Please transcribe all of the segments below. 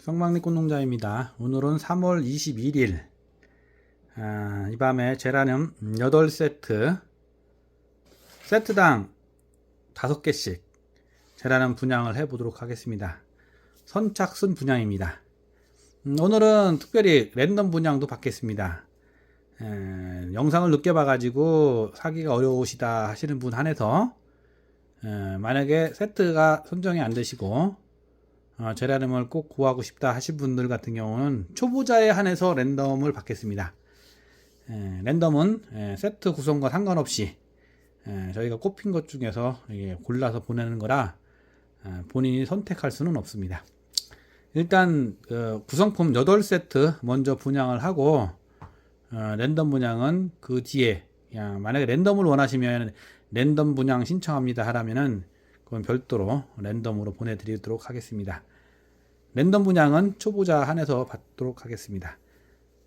성막리 꽃농장입니다. 오늘은 3월 21일 아, 이 밤에 제라늄 8세트 세트당 5개씩 제라늄 분양을 해 보도록 하겠습니다. 선착순 분양입니다. 음, 오늘은 특별히 랜덤 분양도 받겠습니다. 에, 영상을 늦게 봐가지고 사기가 어려우시다 하시는 분 한해서 에, 만약에 세트가 선정이 안 되시고 어, 제라늄을 꼭 구하고 싶다 하신 분들 같은 경우는 초보자에 한해서 랜덤을 받겠습니다. 에, 랜덤은 에, 세트 구성과 상관없이 에, 저희가 꼽힌 것 중에서 골라서 보내는 거라 어, 본인이 선택할 수는 없습니다. 일단 어, 구성품 8세트 먼저 분양을 하고 어, 랜덤 분양은 그 뒤에 만약에 랜덤을 원하시면 랜덤 분양 신청합니다 하라면은 그건 별도로 랜덤으로 보내드리도록 하겠습니다. 랜덤 분양은 초보자 한해서 받도록 하겠습니다.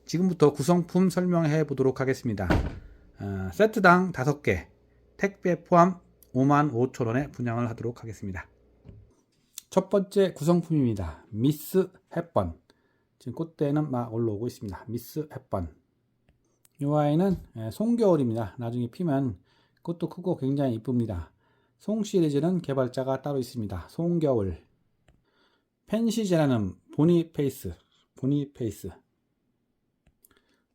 지금부터 구성품 설명해 보도록 하겠습니다. 어, 세트당 5개, 택배 포함 5만 5천 원에 분양을 하도록 하겠습니다. 첫 번째 구성품입니다. 미스 햇번. 지금 꽃대는 막 올라오고 있습니다. 미스 햇번. 이 아이는 예, 송겨울입니다. 나중에 피면 꽃도 크고 굉장히 이쁩니다. 송 시리즈는 개발자가 따로 있습니다. 송겨울. 펜시제라는 보니페이스. 보니페이스.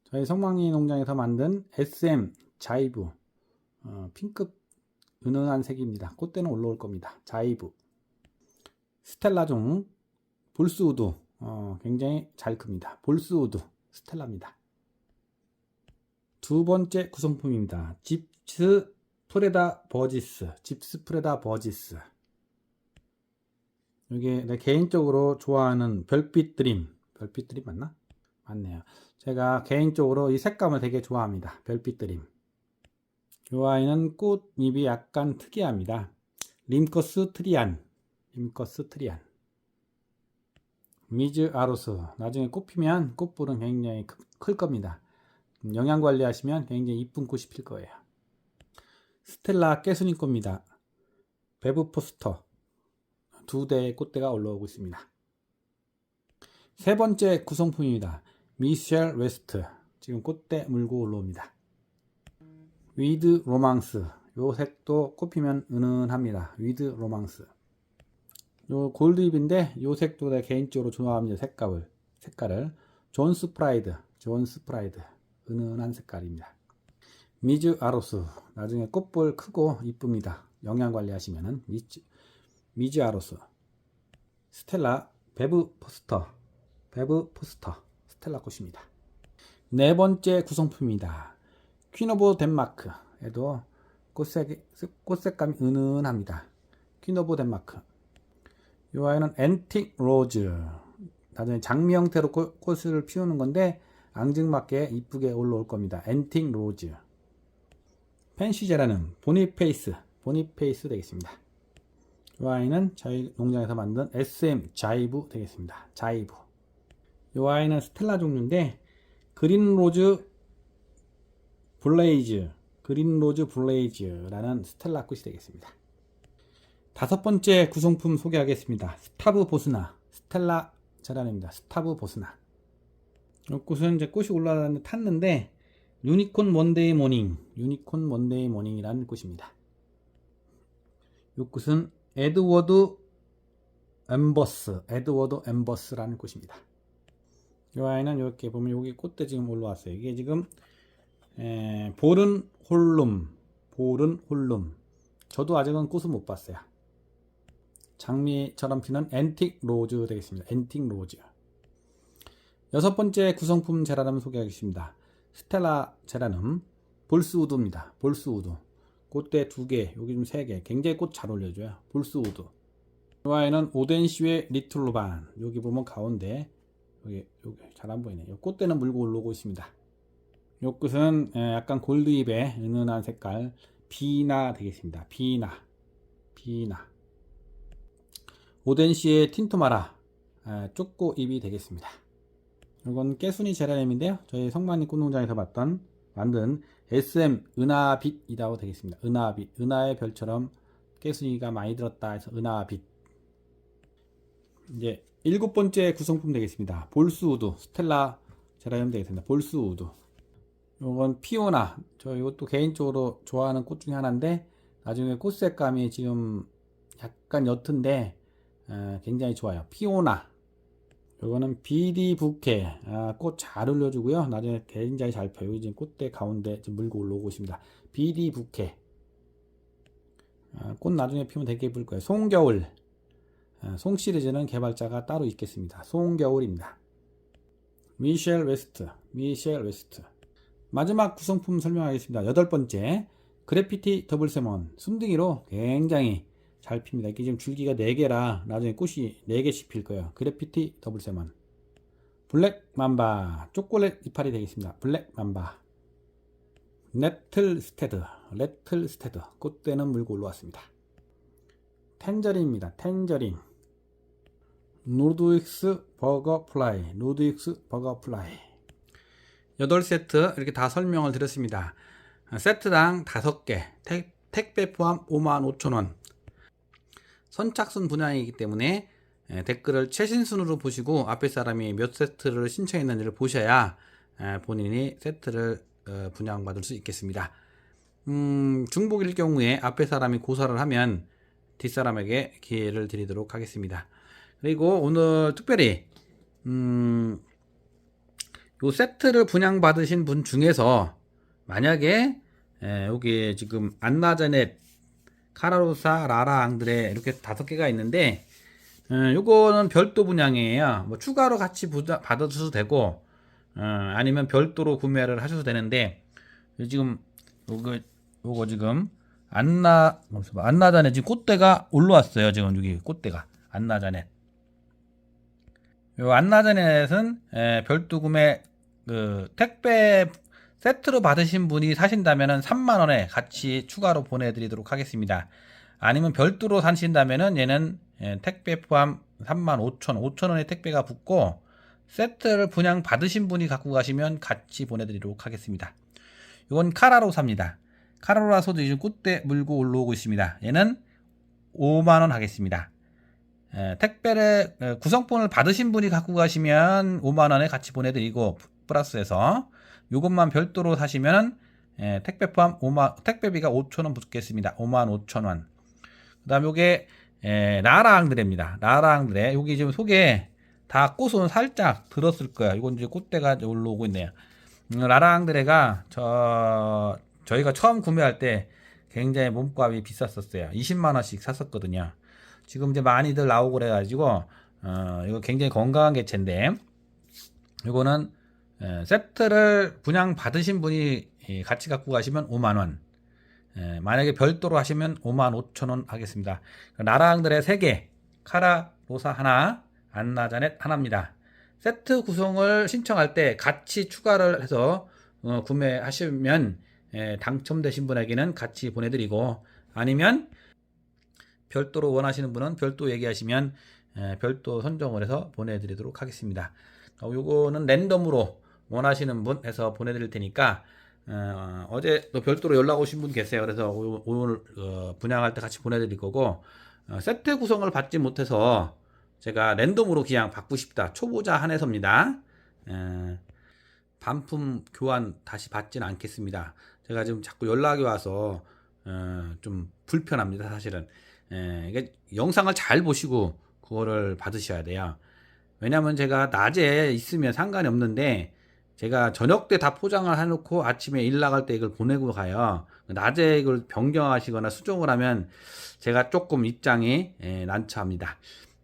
저희 성망리 농장에서 만든 SM 자이브. 어, 핑크 은은한 색입니다. 꽃대는 올라올 겁니다. 자이브. 스텔라종 볼스우드. 어, 굉장히 잘 큽니다. 볼스우드. 스텔라입니다. 두 번째 구성품입니다. 집스 프레다 버지스, 집스 프레다 버지스. 이게 내 개인적으로 좋아하는 별빛 드림, 별빛 드림 맞나? 맞네요. 제가 개인적으로 이 색감을 되게 좋아합니다. 별빛 드림. 이 아이는 꽃잎이 약간 특이합니다. 림커스 트리안, 림커스 트리안. 미즈 아로스. 나중에 꽃 피면 꽃불은 굉장히 크- 클 겁니다. 영양 관리하시면 굉장히 이쁜 꽃이 필 거예요. 스텔라 깨순이 꽃입니다. 베브 포스터 두 대의 꽃대가 올라오고 있습니다. 세 번째 구성품입니다. 미셸 웨스트 지금 꽃대 물고 올라옵니다. 위드 로망스 요 색도 꽃피면 은은합니다. 위드 로망스 요 골드입인데 요 색도 내가 개인적으로 좋아합니다. 색깔을 색깔을 존 스 프라이드 존 스 프라이드 은은한 색깔입니다. 미즈 아로스 나중에 꽃볼 크고 이쁩니다. 영양 관리하시면은 미즈 미즈 아로스 스텔라 베브 포스터 베브 포스터 스텔라 꽃입니다. 네 번째 구성품입니다. 퀸 오브 덴마크 에도 꽃색 꽃색감이 은은합니다. 퀸 오브 덴마크 이 아이는 앤틱 로즈 나중에 장미 형태로 꽃, 꽃을 피우는 건데 앙증맞게 이쁘게 올라올 겁니다. 앤틱 로즈. 펜시제라는 보니페이스, 보니페이스 되겠습니다. 이 아이는 저희 농장에서 만든 SM 자이브 되겠습니다. 자이브. 이 아이는 스텔라 종류인데 그린 로즈 블레이즈, 그린 로즈 블레이즈라는 스텔라 꽃이 되겠습니다. 다섯 번째 구성품 소개하겠습니다. 스타브 보스나, 스텔라 제라입니다. 스타브 보스나. 이 꽃은 이제 꽃이 올라가는데 탔는데 유니콘 먼데이 모닝, 유니콘 먼데이 모닝이라는 꽃입니다. 이 꽃은 에드워드 엠버스, 에드워드 엠버스라는 꽃입니다. 이 아이는 이렇게 보면 여기 꽃대 지금 올라왔어요. 이게 지금 에, 볼은 홀룸, 볼은 홀룸. 저도 아직은 꽃을 못 봤어요. 장미처럼 피는 앤틱 로즈 되겠습니다. 앤틱 로즈. 여섯 번째 구성품 제라늄 소개하겠습니다. 스텔라 제라늄 볼스우드입니다. 볼스우드. 꽃대 두 개, 여기 좀 세 개. 굉장히 꽃잘 올려줘요. 볼스 우드. 이 아이는 오덴시의 리틀루반. 여기 보면 가운데 여기 여기 잘 안 보이네. 요 꽃대는 물고 올라오고 있습니다. 요 끝은 에, 약간 골드잎의 은은한 색깔 비나 되겠습니다. 비나, 비나. 오덴시의 틴토마라 에, 쪼꼬 잎이 되겠습니다. 이건 깨순이 제라늄인데요. 저희 성만리 꽃농장에서 봤던 만든 SM 은하빛이라고 되겠습니다. 은하빛, 은하의 별처럼 깨순이가 많이 들었다 해서 은하빛. 이제 일곱 번째 구성품 되겠습니다. 볼스우드, 스텔라 제라늄 되겠습니다. 볼스우드. 요건 피오나. 저 이것도 개인적으로 좋아하는 꽃 중에 하나인데 나중에 꽃 색감이 지금 약간 옅은데 어, 굉장히 좋아요. 피오나. 요거는 비디 부케. 아, 꽃 잘 올려주고요. 나중에 굉장히 잘 펴요. 지금 꽃대 가운데 지금 물고 올라오고 있습니다. 비디 부케. 아, 꽃 나중에 피면 되게 예쁠 거예요. 송겨울. 아, 송 시리즈는 개발자가 따로 있겠습니다. 송겨울입니다. 미셸 웨스트. 미셸 웨스트. 마지막 구성품 설명하겠습니다. 여덟 번째. 그래피티 더블 세먼. 순둥이로 굉장히 잘 핍니다. 이게 지금 줄기가 4개라 나중에 꽃이 4개씩 필 거예요. 그래피티 더블 세먼. 블랙 맘바. 초콜릿 이파리 되겠습니다. 블랙 맘바. 네틀 스테드. 레틀 스테드. 꽃대는 물고 올라왔습니다. 텐저린입니다. 텐저린. 노드윅스 버거 플라이. 노드윅스 버거 플라이. 8세트 이렇게 다 설명을 드렸습니다. 세트당 5개. 택, 택배 포함 55,000원. 선착순 분양이기 때문에 에, 댓글을 최신순으로 보시고 앞에 사람이 몇 세트를 신청했는지를 보셔야 에, 본인이 세트를 어, 분양받을 수 있겠습니다. 음, 중복일 경우에 앞에 사람이 고사를 하면 뒷사람에게 기회를 드리도록 하겠습니다. 그리고 오늘 특별히 음, 요 세트를 분양받으신 분 중에서 만약에 에, 여기 지금 안나자넷 카라로사, 라라, 앙드레 이렇게 다섯 개가 있는데 어, 요거는 별도 분양이에요. 뭐 추가로 같이 받아주셔도 되고 어, 아니면 별도로 구매를 하셔도 되는데 지금 요거 요거 지금 안나 안나자네 지금 꽃대가 올라왔어요. 지금 여기 꽃대가 안나자네. 요 안나자넷은 에, 별도 구매 그 택배 세트로 받으신 분이 사신다면은 3만 원에 같이 추가로 보내드리도록 하겠습니다. 아니면 별도로 사신다면은 얘는 예, 택배 포함 3만 5천 5천 원의 택배가 붙고 세트를 분양 받으신 분이 갖고 가시면 같이 보내드리도록 하겠습니다. 이건 카라로사입니다. 카라로사도 지금 꽃대 물고 올라오고 있습니다. 얘는 5만 원 하겠습니다. 에, 택배를 에, 구성폰을 받으신 분이 갖고 가시면 5만 원에 같이 보내드리고 플러스해서 요것만 별도로 사시면 예, 택배 포함 5만 택배비가 5,000원 붙겠습니다. 5만 5천원. 그다음 요게 예, 라라앙드레입니다. 라라앙드레 여기 지금 속에 다 꽃은 살짝 들었을 거야. 이건 이제 꽃대가 올라오고 있네요. 음, 라라앙드레가 저 저희가 처음 구매할 때 굉장히 몸값이 비쌌었어요. 20만 원씩 샀었거든요. 지금 이제 많이들 나오고 그래가지고 어, 이거 굉장히 건강한 개체인데 이거는 에, 세트를 분양 받으신 분이 예, 같이 갖고 가시면 5만원. 만약에 별도로 하시면 5만 5천원 하겠습니다. 나라항들의 3개, 카라, 로사 하나, 안나자넷 하나입니다. 세트 구성을 신청할 때 같이 추가를 해서 어, 구매하시면 에, 당첨되신 분에게는 같이 보내드리고 아니면 별도로 원하시는 분은 별도 얘기하시면 에, 별도 선정을 해서 보내드리도록 하겠습니다. 어, 요거는 랜덤으로 원하시는 분 해서 보내드릴 테니까 어, 제또 별도로 연락 오신 분 계세요. 그래서 오, 오늘 어, 분양할 때 같이 보내드릴 거고 어, 세트 구성을 받지 못해서 제가 랜덤으로 그냥 받고 싶다. 초보자 한해서입니다. 에, 반품 교환 다시 받지는 않겠습니다. 제가 지금 자꾸 연락이 와서 어, 좀 불편합니다. 사실은 에, 이게 영상을 잘 보시고 그거를 받으셔야 돼요. 왜냐하면 제가 낮에 있으면 상관이 없는데 제가 저녁 때 다 포장을 해놓고 아침에 일 나갈 때 이걸 보내고 가요. 낮에 이걸 변경하시거나 수정을 하면 제가 조금 입장이 예, 난처합니다.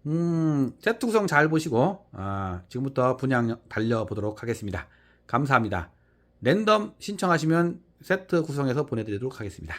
음, 세트 구성 잘 보시고 아, 지금부터 분양 달려보도록 하겠습니다. 감사합니다. 랜덤 신청하시면 세트 구성해서 보내드리도록 하겠습니다.